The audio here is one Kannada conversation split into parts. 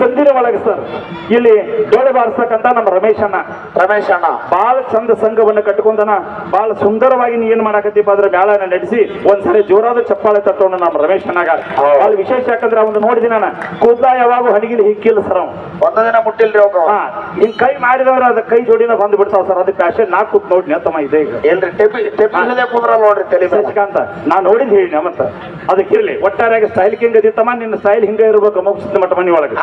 ಸಂದಿನ ಒಳಗೆ ಸರ್. ಇಲ್ಲಿ ಡೋಳೆ ಬಾರಿಸ್ತಕ್ಕಂತ ನಮ್ಮ ರಮೇಶ್ ಅಣ್ಣ. ರಮೇಶ್ ಅಣ್ಣ. ಬಾಳ ಚಂದ ಸಂಘವನ್ನು ಕಟ್ಟಿಕೊಂಡನ. ಬಹಳ ಸುಂದರವಾಗಿ ನೀ ಏನ್ ಮಾಡಾಕತ್ತೀಪ ಅದ್ರ ಮೇಳನ ನಡೆಸಿ ಒಂದ್ಸರಿ ಜೋರಾದ ಚಪ್ಪಾಳೆ ತಟ್ಟೋಣ ನಮ್ಮ ರಮೇಶ್ ಅಣ್ಣಗ. ಬಹಳ ವಿಶೇಷ ಯಾಕಂದ್ರೆ ಅವ್ನು ನೋಡಿದಿನ ಕೂದ್ಲ ಯಾವಾಗೂ ಹಣಿಗಿಲಿ ಹಿಕ್ಕಿಲ್ಲ ಸರ್ ಅವ್ನು. ಒಂದ ದಿನ ಮುಟ್ಟಿಲ್ರಿ ಅವಾಗ ಹಿಂಗ್ ಕೈ ಮಾಡಿದವ್ರ ಅದ ಕೈ ಜೋಡಿನ ಬಂದ್ ಬಿಡ್ತಾವ ಸರ್. ಅದು ಪ್ಯಾಶನ್ ನಾ ಕೂತ್ ನೋಡಿ ತಮ್ಮ ಇದೆ ಈಗ. ಏನ್ರಿ ಟೆಪಿ ಟೆಪಿ ಇಲ್ಲದೆ ಕುಂದ್ರ ನೋಡ್ರಿ ತಲೆ ಶಶಿಕಾಂತ ನಾ ನೋಡಿದ್ ಹೇಳಿ ಅದಕ್ಕೆ ಅದಕ್ಕಿರ್ಲಿ ಒಟ್ಟಾರೆಯಾಗಿ ಸ್ಟೈಲ್ ಕಿಂಗ್ ಅದಿತ್ತಮ್ಮ ನಿನ್ನ ಸ್ಟೈಲ್ ಹಿಂಗ ಇರ್ಬೇಕು ಮುಗಿಸಿದ ಮಠ ಮನಿ ಒಳಗೆ.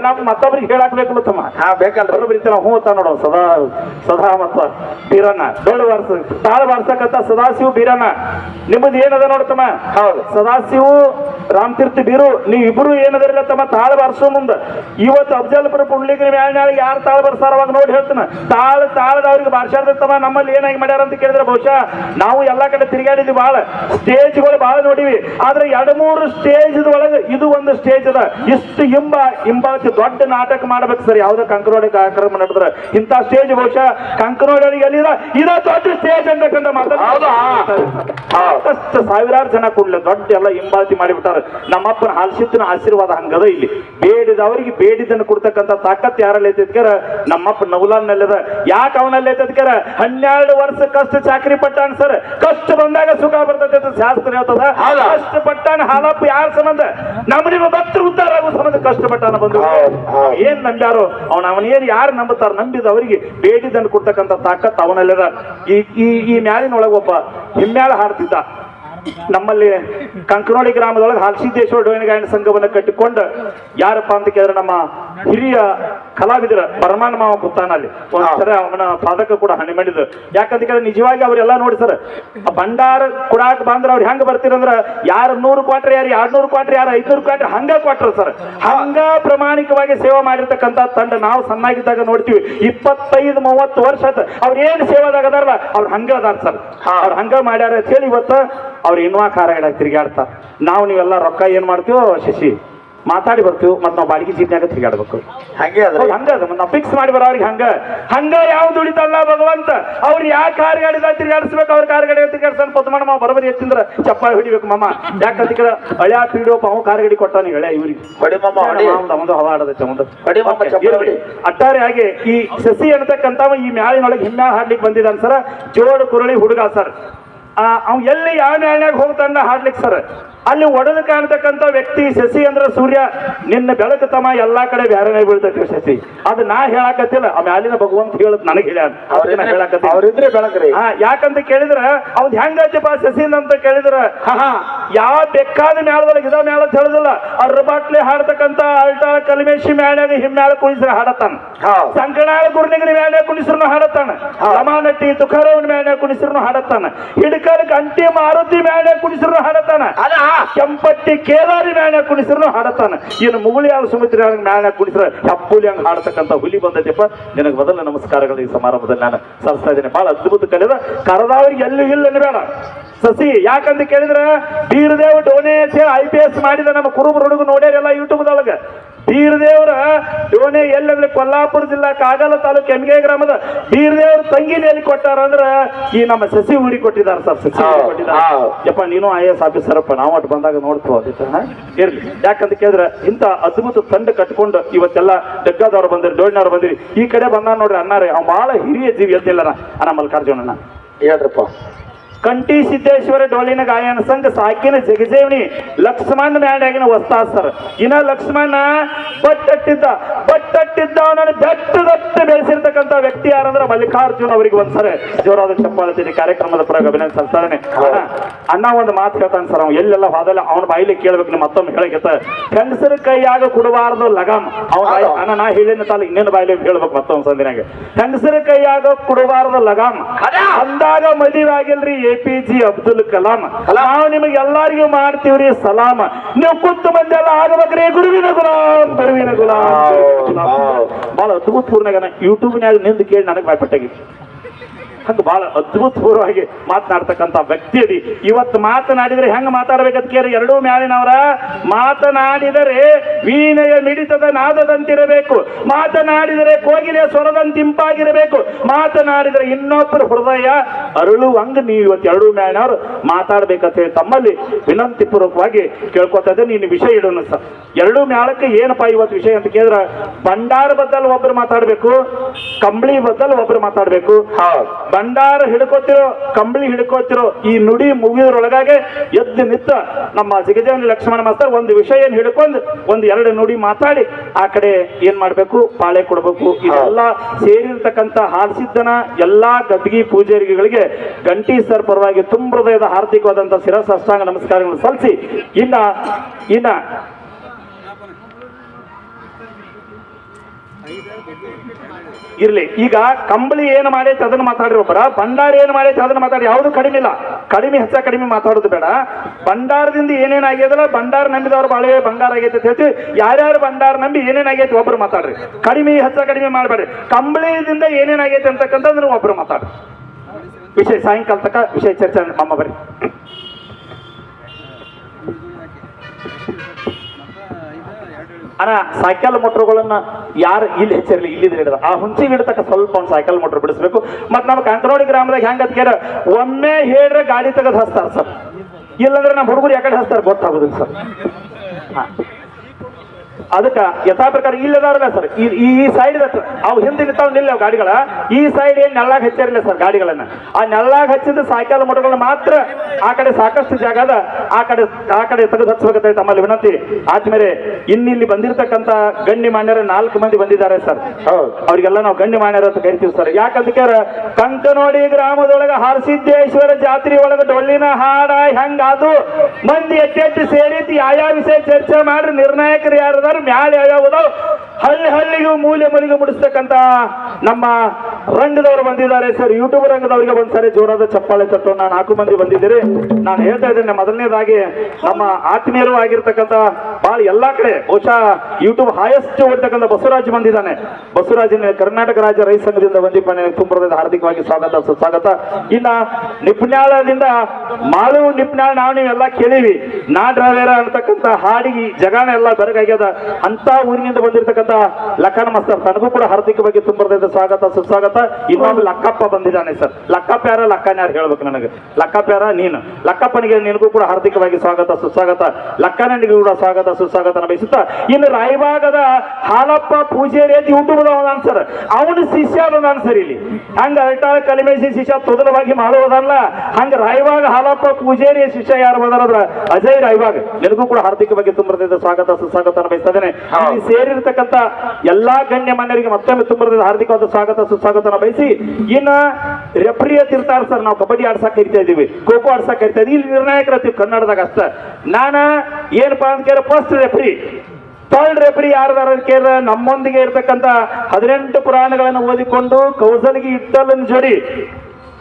ನಾವು ಮತ್ತೊಬ್ರಿಗೆ ಹೇಳಾಕ್ಬೇಕು ತಮ್ಮ ಹಾ ಬೇಕಲ್ಲ ಬರೋಬ್ಬರಿ ನಾವು ಹೂ ಅಂತ ನೋಡೋ ಸದಾ ಸದಾ ಮತ್ತ ಬೀರಣ್ಣ. ಡೋಳು ಬಾರ್ಸ ತಾಳ ಬಾರ್ಸಕತ್ತ ಸದಾಶಿವ ಬೀರಣ್ಣ. ನಿಮ್ಮದು ಏನದ ನೋಡ್ತಮ್ಮ ಹೌದು. ಸದಾಶಿವ ರಾಮತೀರ್ಥ ಬೀರು ನೀವು ಇಬ್ರು ಏನದಿರಲ್ಲ ತಮ್ಮ ತಾಳ ಬಾರ್ಸೋ ಮುಂದೆ. ಇವತ್ತು ಅಫಜಲ್ಪುರ ಪುಂಡ್ಲಿಗರ ಮ್ಯಾಳ್ನಾಳ ಯಾರು ತಾಳ ಬರ್ಸಾರ ಅವಾಗ ನೋಡಿ ಹೇಳ್ತೇನೆ. ತಾಳ ತಾಳದ ಅವ್ರಿಗೆ ಬಾರ್ಸಾರ್ದತ್ತಮ್ಮ ನಮ್ಮಲ್ಲಿ ಏನಾಗಿ ಮಾಡ್ಯಾರ ಅಂತ ಕೇಳಿದ್ರೆ ಬಹುಶಃ ನಾವು ಎಲ್ಲಾ ಕಡೆ ತಿರುಗಾಡಿದ್ವಿ ಭಾಳ ಸ್ಟೇಜ್ಗಳು ಭಾಳ ನೋಡಿವಿ. ಆದ್ರೆ ಎರಡು ಮೂರು ಸ್ಟೇಜ್ ಒಳಗೆ ಇದು ಒಂದು ಸ್ಟೇಜ್ ಅದ. ಇಷ್ಟು ಹಿಂಬ ಹಿಂಬಾಚಿ ದೊಡ್ಡ ನಾಟಕ ಮಾಡ್ಬೇಕು ಸರ್. ಯಾವ್ದೋ ಕಂಕರೋಡಿ ಕಾರ್ಯಕ್ರಮ ನಡೆದ್ರೆ. ಇಂಥ ಸ್ಟೇಜ್ ಬಹುಶಃ ಕಂಕರೋಡಿ ಎಲ್ಲಿದ ಇದ ದೊಡ್ಡ ಸ್ಟೇಜ್ ಅಂತ? ಸಾಕಷ್ಟು ಸಾವಿರಾರು ಜನ ಕೂಡಲೇ ದೊಡ್ಡ ಎಲ್ಲ ಹಿಂಬಾಲ್ತಿ ಮಾಡಿಬಿಟ್ಟಾರ. ನಮ್ಮಪ್ಪನ ಹಾಲ್ಸಿದ್ದನ ಆಶೀರ್ವಾದ ಹಂಗದ ಇಲ್ಲಿ. ಬೇಡಿದವರಿಗೆ ಬೇಡಿದನ್ನು ಕೊಡ್ತಕ್ಕಂಥ ತಾಕತ್ ಯಾರಲ್ಲಿ ಐತಿದ್ಕರ ನಮ್ಮಪ್ಪ ನವಲಾನ್ನಲ್ಲದ ಯಾಕೆ ಅವನಲ್ಲಿ ಐತಿದ್ಕರ ಹನ್ನೆರಡು ವರ್ಷ ಕಷ್ಟ ಚಾಕರಿ ಪಟ್ಟಾನ ಸರ್. ಕಷ್ಟ ಬಂದಾಗ ಸುಖ ಬರ್ತದೆ ಶಾಸ್ತ್ರ ಹೇಳ್ತದ? ಕಷ್ಟ ಪಟ್ಟಾನ ಹಾಲಪ್ಪ ಯಾರ ಸಂಬಂಧ? ನಮ್ಮ ನಿಮ್ಮ ಭಕ್ತರು ಉದ್ದಾರ ಆಗೋ ಸಂಬಂಧ ಕಷ್ಟಪಟ್ಟಾನ ಬಂದು. ಏನ್ ನಂಬ್ಯಾರೋ? ಅವನ ಅವನೇನು ಯಾರು ನಂಬುತ್ತಾರ ನಂಬಿದವರಿಗೆ ಬೇಡಿದನ್ನು ಕೊಡ್ತಕ್ಕಂಥ ತಾಕತ್ ಅವನಲ್ಲಿದ. ಈ ಈ ಮ್ಯಾಲಿನೊಳಗೊಬ್ಬ ಹಿಮ್ಮ್ಯಾಳ ಹಾಡ್ತಿದ್ದ. ನಮ್ಮಲ್ಲಿ ಕಂಕನೋಳಿ ಗ್ರಾಮದೊಳಗೆ ಹಾಲ್ಸಿದ್ದೇಶ್ವರ ಡೋಯಿನ ಗಾಯನ ಸಂಘವನ್ನು ಕಟ್ಟಿಕೊಂಡು ಯಾರಪ್ಪ ಅಂತ ಕೇಳಿದ್ರೆ ನಮ್ಮ ಹಿರಿಯ ಕಲಾವಿದರ ಪರಮಾನ ಮಾವ ಪುತ್ತಾನಲ್ಲಿ ಒಂದ್ಸರ ಅವನ ಪಾದಕ ಕೂಡ ಹಣೆ ಮಾಡಿದ್ರು. ಯಾಕಂತ ಕೇಳಿದ್ರೆ ನಿಜವಾಗಿ ಅವರೆಲ್ಲ ನೋಡಿ ಸರ್ ಭಂಡಾರ ಕುಡಾಕ್ ಬಂದ್ರೆ ಅವ್ರು ಹೆಂಗ್ ಬರ್ತೀರಂದ್ರ ಯಾರು ನೂರು ಕ್ವಾಟ್ರ್ ಯಾರು ಎರಡ್ ನೂರು ಕ್ವಾಟ್ರ್ ಯಾರು ಐದ್ನೂರು ಕ್ವಾಟ್ರ್ ಹಂಗ ಕೊಟ್ರ ಸರ್. ಹಂಗ ಪ್ರಾಮಾಣಿಕವಾಗಿ ಸೇವೆ ಮಾಡಿರ್ತಕ್ಕಂಥ ತಂಡ ನಾವು ಸಣ್ಣಾಗಿದ್ದಾಗ ನೋಡ್ತೀವಿ. ಇಪ್ಪತ್ತೈದು ಮೂವತ್ತು ವರ್ಷ ಅವ್ರು ಏನ್ ಸೇವಾದಾಗ ಅದಾರಲ್ಲ ಅವ್ರು ಹಂಗ ಅದಾರ ಸರ್. ಅವ್ರು ಹಂಗ ಮಾಡ್ಯಾರ ಅಂತ ಹೇಳಿ ಇವತ್ತು ಅವ್ರು ಇನ್ನೂ ಕಾರಗಡ ತಿರುಗಾಡ್ತಾರ ನಾವು ನೀವೆಲ್ಲ ರೊಕ್ಕ ಏನು ಮಾಡ್ತೀವೋ ಶಶಿ ಮಾತಾಡಿ ಬರ್ತೀವಿ ಮತ್ತು ನಾವು ಬಾಡಿಗೆ ಜೀವನಾಗ ತಿರುಗಾಡ್ಬೇಕು. ಹಂಗೆ ಅದ್ರ ಹಂಗೆ ಅದು ನಾವು ಫಿಕ್ಸ್ ಮಾಡಿ ಬರೋ ಅವ್ರಿಗೆ ಹಂಗೆ. ಹಂಗೆ ಯಾವ ದುಡಿತಲ್ಲ ಭಗವಂತ? ಅವ್ರು ಯಾವ ಕಾರ್ ಗಾಡಿದ ತಿರುಗಾಡಿಸ್ಬೇಕು ಅವ್ರ ಕಾರ್ ಗಾಡಿ ತಿರುಗಾಡ್ಸೋಣ ಮಾಡ ಮಾವ ಬರಬರಿ ಎತ್ತಿಂದ್ರ ಚಪ್ಪಾಳಿ ಹೊಡಿಬೇಕು ಮಮ್ಮ ಯಾಕಂದ್ರೆ ಅಳ್ಯಾ ಪೀಡಿಯೋಪ ಅವ ಕಾರ್ ಗಾಡಿ ಕೊಟ್ಟಾನ ಹೇಳ ಇವ್ರಿಗೆ. ಹೊಡಿ ಮಮ್ಮ ಒಂದು ಹವಾ ಆಡದೈತೆ ಒಂದು ಹೊಡಿ ಮಮ್ಮ ಚಪ್ಪಾಳೆ ಹೊಡಿ. ಅಟ್ಟಾರೆ ಹಾಗೆ ಈ ಸಸಿ ಅನ್ನತಕ್ಕಂಥ ಈ ಮ್ಯಾಳಿನೊಳಗೆ ಹಿಮ್ಮ್ಯಾಳ ಹಾಡ್ಲಿಕ್ಕೆ ಬಂದಿದ್ದಾನೆ ಸರ್. ಜೋಡು ಕುರಳಿ ಹುಡುಗ ಸರ್. ಅವ್ ಎಲ್ಲಿ ಯಾವ ನ್ಯಾಯಾಗ ಹೋಗ್ತಾನ ಹಾಡ್ಲಿಕ್ಕೆ ಸರ್? ಅಲ್ಲಿ ಒಡೆದು ಕಾಣ್ತಕ್ಕಂಥ ವ್ಯಕ್ತಿ ಶಶಿ ಅಂದ್ರೆ ಸೂರ್ಯ. ನಿನ್ನ ಬೆಳಕು ತಮ್ಮ ಎಲ್ಲಾ ಕಡೆ ಬ್ಯಾರನೇ ಬೀಳ್ತೈತಿ ಶಶಿ. ಅದು ನಾ ಹೇಳಾಕತ್ತಿಲ್ಲ. ಆ ಮ್ಯಾಲಿನ ಭಗವಂತ ಹೇಳದ್ ನನಗೆ ಹೇಳ ಅದಕ್ಕೆ ನಾ ಹೇಳಾಕತ್ತಿಲ್ಲ. ಅವ್ರಿದ್ರೆ ಬೆಳಕ್ರಿ. ಹಾ ಯಾಕಂತ ಕೇಳಿದ್ರ? ಅವ್ನ್ ಹೆಂಗೈತಿಪ್ಪ ಶಶಿನ್ ಅಂತ ಕೇಳಿದ್ರ? ಹಾ ಯಾವ ಬೆಕ್ಕಾದ ಮೇಳದೊಳಗೆ ಇದ ಮೇಳ ಅಂತ ಹೇಳುದಿಲ್ಲ. ಅರ್ರ ಬಾಟ್ಲಿ ಹಾಡ್ತಕ್ಕಂತ ಅಲ್ಟ ಕಲ್ಮೇಶಿ ಮ್ಯಾಳ್ಯಾಗ ಹಿಮ್ಮ್ಯಾಳ ಕುಣಿಸ್ರ ಹಾಡತಾನ ಸಂಕಣಾಳ ಗುರ್ನಿಗನ ಮ್ಯಾಳ್ಯಾಗ ಕುಣಿಸ್ರನು ಹಾಡತಾನ ರಮಾನಟ್ಟಿ ತುಕಾರವನ ಮ್ಯಾಳ್ಯಾಗ ಕುಣಿಸ್ರನು ಹಾಡತಾನ ಹಿಡ್ಕಲ್ ಗಂಟಿ ಮಾರುತಿ ಮ್ಯಾಳ್ಯಾಗ ಕುಣಿಸ್ರನು ಹಾಡತಾನ ಅದ ಕೆಂಪಟ್ಟಿ ಕೇದಾರಿ ಮ್ಯಾಳ್ಯಾಗ ಕುಣಿಸ್ರು ಹಾಡತಾನ ಇನ್ನು ಮುಗುಳಿ ಆಳ ಸುಮಿತ್ರಿ ಮ್ಯಾಳ್ಯಾಗ ಕುಣಿಸ್ರ ಹಪ್ಪುಲಿ ಹಂಗೆ ಹಾಡತಕ್ಕಂತ ಹುಲಿ ಬಂದೈತಿಪ್ಪ. ನಿನಗೆ ಮೊದಲ ನಮಸ್ಕಾರಗಳು ಈ ಸಮಾರಂಭದಲ್ಲಿ ನಾನು ಸಲ್ಲಿಸ್ತಾ ಇದ್ದೇನೆ. ಬಹಳ ಅದ್ಭುತ ಕಲಿದ. ಕರೆದವ್ರಿಗೆ ಎಲ್ಲೂ ಇಲ್ಲ ಬೇಡ. ಸಸಿ, ಯಾಕಂತ ಕೇಳಿದ್ರೆ Biradev Done I P S ಮಾಡಿದ ನಮ್ಮ ಕುರುಬರು ಹುಡುಗ ನೋಡ್ಯಾರೆಲ್ಲ ಯೂಟ್ಯೂಬ್ದೊಳಗ ಬೀರದೇವ್ರ ಇವನೇ ಎಲ್ಲಂದ್ರೆ ಕೊಲ್ಲಾಪುರ ಜಿಲ್ಲಾ ಕಾಗಲ ತಾಲೂಕು ಎಮ್ಗೆ ಗ್ರಾಮದ ಬೀರದೇವ್ರ ತಂಗಿನ ಎಲ್ಲಿ ಕೊಟ್ಟಾರ ಅಂದ್ರ ಈ ನಮ್ಮ ಸಸಿ ಊರಿಗೆ ಕೊಟ್ಟಿದ್ದಾರೆ ಸರ್ ಸಸಿ ಕೊಟ್ಟಿದ್ದಾರೆ. ಯಪ್ಪ ನೀನು ಐ ಎಸ್ ಆಫೀಸರ್ ಅಪ್ಪ ನಾವು ಅಟ್ ಬಂದಾಗ ನೋಡ್ತೀವಿ ಅದಿತ್ತ ಇರ್ಲಿ. ಯಾಕಂತ ಕೇಳಿದ್ರೆ ಇಂಥ ಅದ್ಭುತ ತಂಡ ಕಟ್ಕೊಂಡು ಇವತ್ತೆಲ್ಲ ಡಗ್ಗಾದವ್ರು ಬಂದಿರಿ ಡೋಳ್ನವ್ರು ಬಂದಿರಿ ಈ ಕಡೆ ಬಂದ ನೋಡ್ರಿ ಅಣ್ಣಾರೆ ಅವ್ ಬಹಳ ಹಿರಿಯ ಜೀವಿ ಎದ್ದಿಲ್ಲ ಅಣ್ಣ ಮಲ್ಲಿಕಾರ್ಜುನಣ್ಣ. ಹೇಳ್ರಪ್ಪ. ಕಂಠಿ ಸಿದ್ದೇಶ್ವರ ಡೋಲಿನ ಗಾಯನ ಸಂಘ ಸಾಕಿನ ಜಗಜೇವನಿ ಲಕ್ಷ್ಮಣ ಮ್ಯಾಡ್ಯಾಗಿನ ವಸ್ತಾ ಸರ್. ಇನ್ನ ಲಕ್ಷ್ಮಣ ಬಟ್ಟಟ್ಟಿದ್ದ ಬಟ್ಟಟ್ಟಿದ್ದ ಅವನನ್ನು ಬೆಟ್ಟದಟ್ಟ ಬೆಳೆಸಿರ್ತಕ್ಕಂಥ ವ್ಯಕ್ತಿ ಯಾರಂದ್ರೆ ಮಲ್ಲಿಕಾರ್ಜುನ್ ಅವರಿಗೆ ಒಂದ್ಸರಿ ಜೋರಾದ ಚಪ್ಪಾಳತೀನಿ ಕಾರ್ಯಕ್ರಮದ ಪರವಾಗಿ ಅಭಿನಂದನೆ ಸಲ್ತಾನೆ ಅಣ್ಣ ಒಂದು ಮಾತು ಹೇಳ್ತಾನೆ ಸರ್ ಅವ್ನು. ಎಲ್ಲೆಲ್ಲ ಹೋದಲ್ಲ ಅವನ ಬಾಯಿಲಿ ಕೇಳ್ಬೇಕು ನಿಮ್ಮ ಮತ್ತೊಮ್ಮೆ ಹೇಳಕ್ಕೆ ಹೆಂಗಸರ ಕೈಯಾಗ ಕೊಡಬಾರ್ದು ಲಗಾಮ್. ಅವ್ನ ಅಣ್ಣ ನಾ ಹೇಳಿನ ತಾಲ ಇನ್ನೇನು ಬಾಯಿಲಿ ಹೇಳ್ಬೇಕು ಮತ್ತೊಂದು ಸಂದಿನಾಗೆ ಹೆಂಗಸರ ಕೈಯಾಗ ಕೊಡಬಾರ್ದು ಲಗಾಮ್. ಅದ. ಅಂದಾಗ ಮದುವೆ ಆಗಿಲ್ರಿ A P J Abdul Kalam. ನಾವು ನಿಮಗೆ ಎಲ್ಲಾರಿಗೂ ಮಾಡ್ತೀವ್ರಿ ಸಲಾಮ. ನೀವು ಕುತ್ತು ಮಂದಿ ಆಗಬೇಕ್ರಿ. ಗುರುವಿನ ಗುಲಾಮ್ ಗುರುವಿನ ಗುಲಾಮ್. ಬಹಳ ಅದ್ಭುತ ಪೂರ್ಣಗನ. ಯೂಟ್ಯೂಬ್ನ್ಯಾಗ ನಿಂದು ಕೇಳಿ ನನಗೆ ಬಾಯ್ಪಟ್ಟಾಗಿ ಹಂಗ ಬಹಳ ಅದ್ಭುತಪೂರ್ವವಾಗಿ ಮಾತನಾಡ್ತಕ್ಕಂಥ ವ್ಯಕ್ತಿ ಅಡಿ. ಇವತ್ತು ಮಾತನಾಡಿದರೆ ಹೆಂಗ ಮಾತಾಡ್ಬೇಕಂತ ಕೇಳಿ, ಎರಡೂ ಮ್ಯಾಲಿನವರ ಮಾತನಾಡಿದರೆ ವೀಣೆಯ ಮಿಡಿತದ ನಾದದಂತಿರಬೇಕು. ಮಾತನಾಡಿದರೆ ಕೋಗಿಲೆಯ ಸ್ವರದಂತಿಂಪಾಗಿರಬೇಕು ಮಾತನಾಡಿದರೆ ಇನ್ನೊಬ್ಬರ ಹೃದಯ ಅರಳುವಂಗ ನೀವು ಇವತ್ತು ಎರಡೂ ಮ್ಯಾಲಿನವರು ಮಾತಾಡ್ಬೇಕಂತ ಹೇಳಿ ತಮ್ಮಲ್ಲಿ ವಿನಂತಿ ಪೂರ್ವಕವಾಗಿ ಕೇಳ್ಕೊತಾ ಇದ್ದೆ ನೀನು ವಿಷಯ ಇಡೋಣ ಸರ್. ಎರಡೂ ಮ್ಯಾಳಕ್ಕೆ ಏನಪ್ಪ ಇವತ್ತು ವಿಷಯ ಅಂತ ಕೇಳಿದ್ರೆ? ಭಂಡಾರ ಬದ್ದಲ್ ಒಬ್ರು ಮಾತಾಡ್ಬೇಕು, ಕಂಬಳಿ ಬದ್ದಲ್ ಒಬ್ರು ಮಾತಾಡ್ಬೇಕು. ಭಂಡಾರ ಹಿಡ್ಕೋತಿರೋ, ಕಂಬಳಿ ಹಿಡ್ಕೋತಿರೋ ಈ ನುಡಿ ಮುಗಿದ್ರೊಳಗಾಗೆ ಎದ್ದು ನಿಂತ ನಮ್ಮ ಜಿಗಜಾನಿ ಲಕ್ಷ್ಮಣ ಮಾಸ್ತರ್ ಒಂದು ವಿಷಯ ಏನ್ ಹಿಡ್ಕೊಂಡು ಒಂದು ಎರಡು ನುಡಿ ಮಾತಾಡಿ, ಆ ಕಡೆ ಏನ್ ಮಾಡ್ಬೇಕು? ಪಾಳೆ ಕೊಡ್ಬೇಕು. ಇದೆಲ್ಲ ಸೇರಿರ್ತಕ್ಕಂಥ ಹಾರಿಸಿದ್ದನ ಎಲ್ಲಾ ಗದ್ಗಿ ಪೂಜಾರಿಗಳಿಗೆ ಗಂಟಿ ಸರ್ ಪರವಾಗಿ ತುಂಬ ಹೃದಯದ ಹಾರ್ದಿಕವಾದಂತಹ ಶಿರಸ್ ಅಷ್ಟಾಂಗ ನಮಸ್ಕಾರಗಳನ್ನು ಸಲ್ಲಿಸಿ, ಇನ್ನ ಇನ್ನ ಇರ್ಲಿ. ಈಗ ಕಂಬಳಿ ಏನು ಮಾಡೈತೆ ಅದನ್ನ ಮಾತಾಡ್ರಿ ಒಬ್ಬರ. ಭಂಡಾರ ಏನು ಮಾಡೈತೆ ಅದನ್ನ ಮಾತಾಡಿ ಯಾವುದು ಕಡಿಮೆ ಇಲ್ಲ. ಕಡಿಮೆ ಹೆಚ್ಚ ಕಡಿಮೆ ಮಾತಾಡೋದು ಬೇಡ. ಭಂಡಾರದಿಂದ ಏನೇನಾಗ್ಯದಲ್ಲ ಭಂಡಾರ ನಂಬಿದವ್ರ ಬಾಳೆ ಬಂಗಾರ ಆಗೈತೆ ಅಂತ ಹೇಳ್ತೀವಿ. ಯಾರ್ಯಾರು ಭಂಡಾರ ನಂಬಿ ಏನೇನಾಗೈತೆ ಒಬ್ರು ಮಾತಾಡ್ರಿ. ಕಡಿಮೆ ಹೆಚ್ಚ ಕಡಿಮೆ ಮಾಡಬೇಡ್ರಿ. ಕಂಬಳಿಯಿಂದ ಏನೇನಾಗೈತೆ ಅಂತಕ್ಕಂಥದ್ದು ಒಬ್ರು ಮಾತಾಡ್ರಿ. ವಿಷಯ ಸಾಯಂಕಾಲ ತಕ್ಕ ವಿಷಯ ಚರ್ಚೆ ಮಮ್ಮ ಬರ್ರಿ ಅಣ್ಣ ಸೈಕಲ್ ಮೋಟ್ರ್ಗಳನ್ನ ಯಾರು ಇಲ್ಲಿ ಹೆಚ್ಚಿರಲಿ ಇಲ್ಲಿ ಹಿಡಿದ. ಆ ಹುಂಚಿ ಹಿಡ್ತಕ್ಕ ಸ್ವಲ್ಪ ಒಂದು ಸೈಕಲ್ ಮೋಟ್ರ್ ಬಿಡಿಸ್ಬೇಕು. ಮತ್ತು ನಮ್ಮ ಕಂಕನೋಡಿ ಗ್ರಾಮದಾಗ ಹೆಂಗ್ ಅದ್ಕೇರ ಒಮ್ಮೆ ಹೇಳ್ರೆ ಗಾಡಿ ತೆಗೆದು ಹಸ್ತಾರ ಸರ್. ಇಲ್ಲಂದ್ರೆ ನಮ್ಮ ಹುಡುಗರು ಯಾಕಡೆ ಹಸ್ತಾರೆ ಗೊತ್ತಾಗೋದಿಲ್ಲ ಸರ್. ಹಾ. ಅದಕ್ಕೆ ಯಥಾ ಪ್ರಕಾರ ಇಲ್ಲದಾರಲ್ಲ ಸರ್ ಈ ಈ ಸೈಡ್ ಅವು ಹಿಂದೆ ನಿಂತಾವ್ ನಿಲ್ಲ ಗಾಡಿಗಳ. ಈ ಸೈಡ್ ಏನ್ ನೆಲ್ಲಾಗ ಹಚ್ಚಿರಲಿಲ್ಲ ಸರ್ ಗಾಡಿಗಳನ್ನ. ಆ ನೆಲ್ಲಾಗ ಹಚ್ಚಿದ ಸೈಕಲ್ ಮೋಟರ್ಗಳನ್ನ ಮಾತ್ರ ಆ ಕಡೆ ಸಾಕಷ್ಟು ಜಾಗ ಅದ. ಆ ಕಡೆ ಆ ಕಡೆ ತೆಗೆದು ಹಚ್ಚಬೇಕಂತ ತಮ್ಮಲ್ಲಿ ವಿನಂತಿ. ಆದ್ಮೇಲೆ ಇನ್ನಿಲ್ಲಿ ಬಂದಿರತಕ್ಕಂತ ಗಣ್ಯ ಮಾನ್ಯರ ನಾಲ್ಕು ಮಂದಿ ಬಂದಿದ್ದಾರೆ ಸರ್ ಹೌದು. ಅವ್ರಿಗೆಲ್ಲ ನಾವು ಗಣ್ಯ ಮಾನ್ಯರ ಅಂತ ಕರಿತೀವಿ ಸರ್ ಯಾಕಂತ ಕಂಕನೋಡಿ ಗ್ರಾಮದೊಳಗ ಹರಸಿದ್ದೇಶ್ವರ ಜಾತ್ರೆ ಒಳಗ ಡೊಳ್ಳಿನ ಹಾಡ ಹೆಂಗಾದು? ಮಂದಿ ಎಟ್ಟೆಟ್ಟು ಸೇರಿ ಯಾವ ವಿಷಯ ಚರ್ಚೆ ಮಾಡ್ರಿ ನಿರ್ಣಾಯಕರು ಯಾರದಾರ? ಮ್ಯಾಲೆ ಯಾವ್ಯಾವ ಹಳ್ಳಿ ಹಳ್ಳಿಗೂ ಮೂಲೆ ಮನೆಗೂ ಮುಡಿಸ್ತಕ್ಕಂತ ನಮ್ಮ ರಂಗದವರು ಬಂದಿದ್ದಾರೆ ಸರ್. ಯೂಟ್ಯೂಬ್ ರಂಗದವರಿಗೆ ಒಂದ್ಸರಿ ಜೋರಾದ ಚಪ್ಪಾಳೆ ತಟ್ಟು. ನಾನು ನಾಲ್ಕು ಮಂದಿ ಬಂದಿದ್ದೀರಿ. ನಾನು ಹೇಳ್ತಾ ಇದ್ದೇನೆ ಮೊದಲನೇದಾಗಿ ನಮ್ಮ ಆತ್ಮೀಯರು ಆಗಿರ್ತಕ್ಕಂಥ ಭಾಳ ಎಲ್ಲಾ ಕಡೆ, ಬಹುಶಃ ಯೂಟ್ಯೂಬ್ ಹೈಯೆಸ್ಟ್ ಓಡ್ತಕ್ಕಂಥ ಬಸವರಾಜ್ ಬಂದಿದ್ದಾನೆ. ಬಸವರಾಜನ ಕರ್ನಾಟಕ ರಾಜ್ಯ ರೈತ ಸಂಘದಿಂದ ಬಂದಿದ್ದಾನೆ ತುಂಬರದ ಹಾರ್ದಿಕವಾಗಿ ಸ್ವಾಗತ ಸುಸ್ವಾಗತ ಇನ್ನ ನಿಪ್ನಾಳದಿಂದ ಮಾಳು ನಿಪ್ನಾಳ ನಾವು ನೀವೆಲ್ಲ ಕೇಳಿವಿ. ನಾ ಡ್ರಾವೇರ ಅಂತಕ್ಕಂಥ ಹಾಡಿಗೆ ಜಗಾನ ಎಲ್ಲ ಬೆರಗಾಗ್ಯದ. ಅಂತ ಊರಿನಿಂದ ಬಂದಿರತಕ್ಕಂಥ ಲಖನ್ ಮಸ್ತರ್ ತನಗೂ ಕೂಡ ಹಾರ್ದಿಕವಾಗಿ ತುಂಬರದ ಸ್ವಾಗತ, ಸುಸ್ವಾಗತ. ಇನ್ನೊಬ್ಬ ಲಕ್ಕಪ್ಪ ಬಂದಿದ್ದಾನೆ ಸರ್. ಲಕ್ಕಪ್ಪ ಯಾರ ಲಕ್ಕನ ಯಾರು ಹೇಳ್ಬೇಕು ನನಗೆ? ಲಕ್ಕಪ್ಪ ಯಾರ ನೀನು. ಲಕ್ಕಪ್ಪನಿಗೆ ನಿನಗೂ ಕೂಡ ಹಾರ್ದಿಕವಾಗಿ ಸ್ವಾಗತ, ಸುಸ್ವಾಗತ. ಲಕ್ಕನಿಗೂ ಕೂಡ ಸ್ವಾಗತ ಸುಸ್ವಾಗತನ ಬಯಸುತ್ತಾ ಇನ್ನು ರಾಯಭಾಗದ ಹಾಲಪ್ಪ ಪೂಜೇರಿ ಅಂತ ಯೂಟ್ಯೂಬ್ ಅವನ ಸರ್. ಅವನು ಶಿಷ್ಯ ನಾನು ಸರ್ ಇಲ್ಲಿ. ಹಂಗ ಅರಟಾಳ ಕಲಿಮೇಸಿ ಶಿಷ್ಯ ತೊದಲವಾಗಿ ಮಾಡುವುದಲ್ಲ. ಹಂಗ ರಾಯಭಾಗ ಹಾಲಪ್ಪ ಪೂಜೇರಿಯ ಶಿಷ್ಯ ಯಾರು ಬಂದಾರ ಅಜಯ್ ರಾಯಭಾಗ. ನಿನಗೂ ಕೂಡ ಹಾರ್ದಿಕವಾಗಿ ತುಂಬರದ ಸ್ವಾಗತ, ಸುಸ್ವಾಗತ ಬಯಸ್ತಾ ಇದ್ದೇನೆ. ಸೇರಿರ್ತಕ್ಕಂಥ ಎಲ್ಲಾ ಗಣ್ಯ ಮಾನ್ಯರಿಗೆ ಮತ್ತೊಮ್ಮೆ ತುಂಬರದ ಹಾರ್ದಿಕವಾದ ಸ್ವಾಗತ ಸುಸ್ವಾಗತನ ಬಯಸಿ, ಇನ್ನ ರೆಫ್ರಿ ತಿರ್ತಾರ ಇರ್ತಾರ ಸರ್ ನಾವು ಕಬಡ್ಡಿ ಆಡ್ಸಕ್ ಕರಿತಾ ಇದೀವಿ, ಖೋ ಖೋ ಆಡ್ಸಕ್ ಕರಿತಾ ಇದೀವಿ, ಇಲ್ಲಿ ನಿರ್ಣಾಯಕ ಇರ್ತೀವಿ ಕನ್ನಡದಾಗ ಅಷ್ಟ. ನಾನ ಏನಪ್ಪಾ ಅಂತ ಕೇಳ ಫಸ್ಟ್ ರೆಫ್ರಿ ಥರ್ಡ್ ರೆಫ್ರಿ ಯಾರದಾರ ಕೇಳ ನಮ್ಮೊಂದಿಗೆ ಇರ್ತಕ್ಕಂಥ ಹದಿನೆಂಟು ಪುರಾಣಗಳನ್ನು ಓದಿಕೊಂಡು ಕೌಸಲ್ಗೆ ಇಟ್ಟಲನ್ ಜೋಡಿ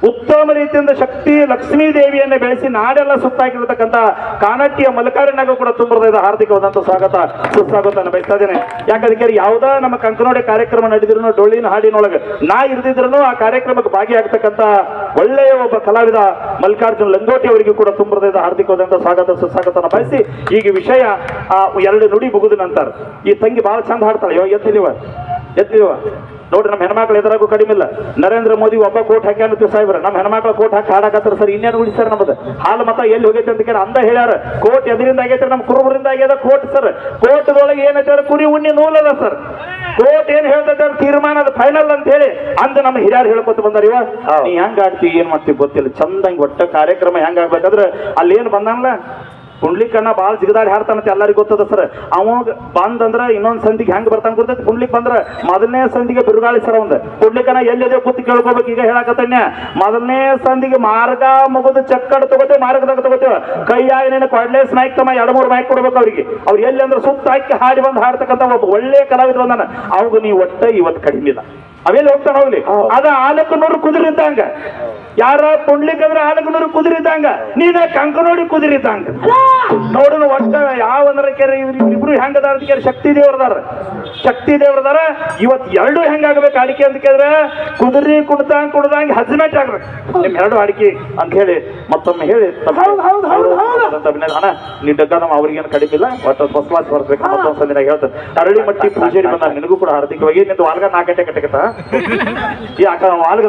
ಉತ್ತಮ ರೀತಿಯಿಂದ ಶಕ್ತಿ ಲಕ್ಷ್ಮೀ ದೇವಿಯನ್ನು ಬೆಳೆಸಿ ನಾಡೆಲ್ಲ ಸುತ್ತಾಕಿರ್ತಕ್ಕಂಥ ಕಾನಟ್ಟಿಯ ಮಲಕಾರಿನಾಗ ಕೂಡ ತುಂಬರದ ಹಾರ್ದಿಕವಾದಂಥ ಸ್ವಾಗತ, ಸುಸ್ವಾಗತ ಬಯಸ್ತಾ ಇದ್ದೇನೆ. ಯಾಕಂದ್ರೆ ಯಾವುದೋ ನಮ್ಮ ಕಂಕನೋಡೆ ಕಾರ್ಯಕ್ರಮ ನಡೆದಿರೋ ಡೊಳ್ಳಿನ ಹಾಡಿನೊಳಗೆ ನಾ ಇರ್ದಿದ್ರು ಆ ಕಾರ್ಯಕ್ರಮಕ್ಕೆ ಭಾಗಿಯಾಗ್ತಕ್ಕಂಥ ಒಳ್ಳೆಯ ಒಬ್ಬ ಕಲಾವಿದ ಮಲ್ಲಿಕಾರ್ಜುನ್ ಲಂಗೋಟಿ ಅವರಿಗೂ ಕೂಡ ತುಂಬರದ ಹಾರ್ದಿಕವಾದಂಥ ಸ್ವಾಗತ ಸುಸ್ವಾಗತನ ಬಯಸಿ ಈಗ ವಿಷಯ, ಆ, ಎರಡು ನುಡಿ ಮುಗಿದ ನಂತರ ಈ ತಂಗಿ ಬಹಳ ಚಂದ ಹಾಡ್ತಾಳೆ. ಎತ್ತಿಲಿವ ಎತ್ತಿಲಿವ ನೋಡ್ರಿ ನಮ್ಮ ಹೆಣ್ಮಕ್ಳು ಎದುರಾಗೂ ಕಡಿಮೆ ಇಲ್ಲ. ನರೇಂದ್ರ ಮೋದಿ ಒಬ್ಬ ಕೋಟ್ ಹಾಕಿ ಅನ್ನತ್ತೀವಿ ಸಾಹೇಬ್ರ. ನಮ್ಮ ಹೆಣ್ಮಕ್ಳು ಕೋಟ್ ಹಾಕಿ ಹಾಡಾಕತ್ತಾರ ಸರ್. ಇನ್ನೇನು ಉಳಿಸ್ತಾರ ನಮ್ದು? ಹಾಲು ಮತ ಎಲ್ಲಿ ಹೋಗೈತೆ ಅಂತ ಕೇಳಿ ಅಂದ ಹೇಳ್ಯಾರ. ಕೋಟ್ ಎದರಿಂದ ಆಗೈತೆ ನಮ್ಮ ಕುರುಬರಿಂದ ಆಗ್ಯದ ಕೋಟ್ ಸರ್. ಕೋಟ್ದೊಳಗೆ ಏನೈತೆ ಕುರಿ ಉಣ್ಣಿ ನೂಲದ ಸರ್. ಕೋಟ್ ಏನ್ ಹೇಳ್ತೈತೆ ತೀರ್ಮಾನ ಅದು ಫೈನಲ್ ಅಂತ ಹೇಳಿ ಅಂದ ನಮ್ಮ ಹಿರಿಯರು ಹೇಳ್ಕೊತ ಬಂದಾರ ಇವ. ನೀ ಹೆಂಗ್ ಆಡ್ತಿ ಏನ್ ಮಾಡ್ತಿ ಗೊತ್ತಿಲ್ಲ. ಚಂದಂಗ್ ಒಟ್ಟ ಕಾರ್ಯಕ್ರಮ ಹೆಂಗ್ ಆಗ್ಬೇಕಂದ್ರೆ ಅಲ್ಲಿ ಏನ್ ಬಂದಲ್ಲ ಪುಂಡ್ಲಿಕ್ಕನ್ನ ಭಾಳ ಜಿಗದಾಡಿ ಹಾಡ್ತಾನಂತ ಎಲ್ಲರಿಗೂ ಗೊತ್ತದ ಸರ್. ಅವಾಗ ಬಂದಂದ್ರೆ ಇನ್ನೊಂದ್ ಸಂದಿಗೆ ಹೆಂಗ್ ಬರ್ತಾನ ಗೊತ್ತೈತಿ ಪುಂಡ್ಲಿಕ್ ಬಂದ್ರ ಮೊದಲನೇ ಸಂದಿಗೆ ಬಿರುಗಾಳಿ ಸರ್ ಅವಂದ. ಎಲ್ಲಿ ಎಲ್ಲಿದೆ ಕೂತು ಕೇಳ್ಕೊಬೇಕು ಈಗ ಹೇಳಕತ್ತನ್ಯ? ಮೊದಲನೇ ಸಂದಿಗೆ ಮಾರ್ಗ ಮುಗಿದು ಚಕ್ಕಡ್ ತಗೋತೇವೆ, ಮಾರ್ಗದಾಗ ತಗೋತೇವೆ. ಕೈಯಾಗ ನಿನ್ನ ಕೊಡ್ಲೇಸ್ ಮೈಕ್ ತಮ್ಮ ಎರಡು ಮೂರು ಮೈಕ್ ಕೊಡ್ಬೇಕು ಅವ್ರಿಗೆ. ಅವ್ರು ಎಲ್ಲಿ ಅಂದ್ರೆ ಸುತ್ತ ಹಾಕಿ ಹಾಡಿ ಬಂದು ಹಾಡ್ತಕ್ಕಂಥ ಒಬ್ಬ ಒಳ್ಳೆ ಕಲಾವಿದ್ರು ನಾನು ಅವಾಗ ನೀವು ಒಟ್ಟ ಇವತ್ತು ಕಡಿಮೆ ಇಲ್ಲ. ಅವೆಲ್ಲ ಹೋಗ್ತಾನ ಹೋಗ್ಲಿ. ಅದ ಆಲಕನೂರು ಕುದುರಿದ್ದಂಗ ಯಾರ ಪುಂಡ್ಲಿಕ್ ಅಂದ್ರೆ ಆಲಕನೂರು ಕುದುರಿದ್ದಂಗ ನೀನ ಕಂಕನೋಡಿ ಕುದುರಿದ್ದಂಗ ನೋಡೋಣ ಒಟ್ಟ ಯಾವ ಅಂದ್ರೆ ಕೇರಿ ಇಬ್ರು ಹೆಂಗದಾರ ಅದಾರ ಕೇರಿ ಶಕ್ತಿ ದೇವ್ರದಾರ ಶಕ್ತಿ ದೇವ್ರದಾರ ಇವತ್ ಎರಡು ಹೆಂಗಾಗ್ಬೇಕು ಅಡಿಕೆ ಅಂತ ಕೇಳಿದ್ರೆ ಕುದುರೆ ಕುಡ್ದಂಗ್ ಕುಡ್ದಂಗ್ ಹಜ್ಮೆಟ್ ಆಗ್ಬೇಕು ನಿಮ್ ಎರಡು ಅಡಿಕೆ ಅಂತ ಹೇಳಿ ಮತ್ತೊಮ್ಮೆ ಹೇಳಿ ಅಣ್ಣ ನೀ ಡಗ್ಗ ನಮ್ಮ ಅವ್ರಿಗೇನು ಕಡಿಮೆ ಇಲ್ಲ. ಒಟ್ಟು ಫಸ್ಟ್ ಕ್ಲಾಸ್ ಬರ್ಬೇಕು ಮತ್ತೊಂದ್ ದಿನ ಹೇಳ್ತಾರೆ. ಅರಳಿ ಮಟ್ಟಿ ಪೂಜಾರಿ ಬಂದ ನಿನಗೂ ಕೂಡ ಹಾರ್ದಿಕವಾಗಿ ನಿಂದು ವಾಲ್ಗ ನಾಲ್ಕು ಗಂಟೆ ಕಟ್ಟಕತ್ತ? ಈ ಆಕ ವಾಲ್ಗದ